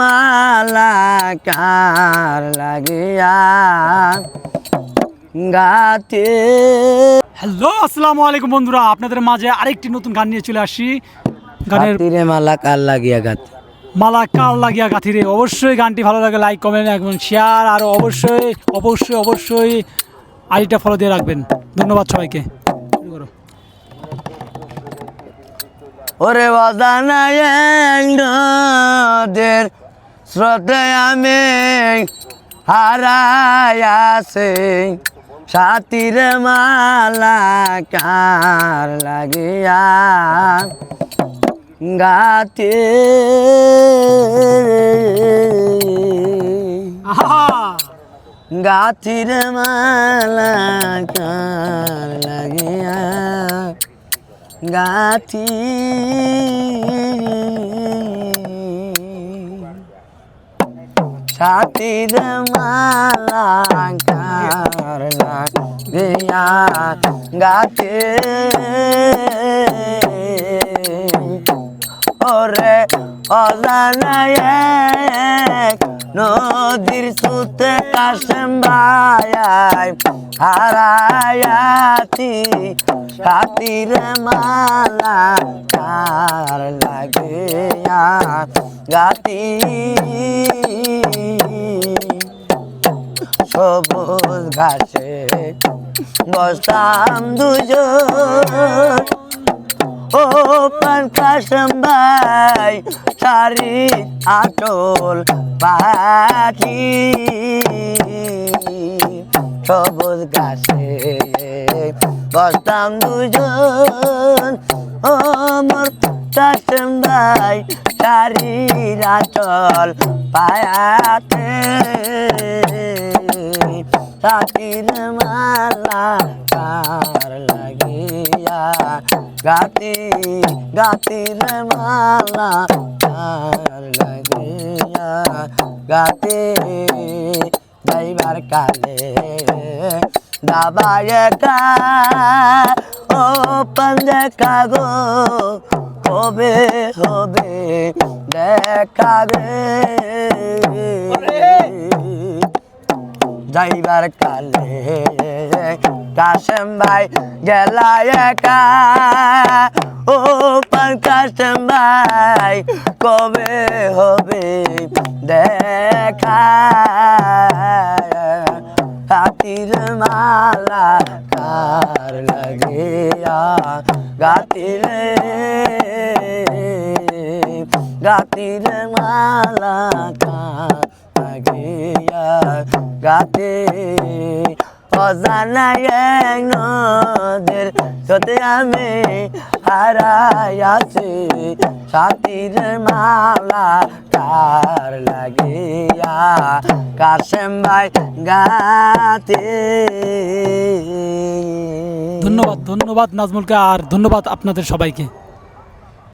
মালা কার লাগিয়া গাতে হ্যালো আসসালামু আলাইকুম বন্ধুরা। আপনাদের মাঝে আরেকটি নতুন গান নিয়ে চলে আসি। গানের গাতিরে মালা কার লাগিয়া গাতে মালা কাল লাগিয়া গাথিরে অবশ্যই গানটি ভালো লাগে লাইক কমেন্ট এবং শেয়ার আর অবশ্যই অবশ্যই অবশ্যই আইডিটা ফলো দিয়ে রাখবেন। ধন্যবাদ সবাইকে। ওরে অজানা এক নদের স্রোতে আমি হারায়াছে সাতির মালা কার লাগিয়া গাতে! গাতির মালা গাথি। সাতির মালা কার লাগিয়া গাতে ওরে অজানা এক নদীর সুতে কাশেম ভাই হারায়াতি হাতির মালা কার লাগে গাতি সবুজ ঘাসে বসতাম দুজন কাসম ভাই, সারি আটল পাখি। সবুজ গাছে বসতাম দুজন। ও মোর কাসম ভাই, সারি আটল পায়াতে। সাতির মালা কার লাগিয়া গাতি গাতির মালা কার লাগিয়া গাতে যাইবার কালে দাবায় কা ও দেখা গো হবে হবে দেখা গে যাইবার কালে কাশেম ভাই গেলা একা। ও পান কাশেম ভাই, কবে হবে দেখা? হাতির মালা কার লাগিয়া? গাতিরে গাতির মালা কার লাগিয়া? গাতে অজানা এক নদের সাথে আমি হারাইয়াছি সাথীর মালা কার লাগিয়া কাশেম ভাই গাতে ধন্যবাদ ধন্যবাদ নাজমুলকে, আর ধন্যবাদ আপনাদের সবাইকে।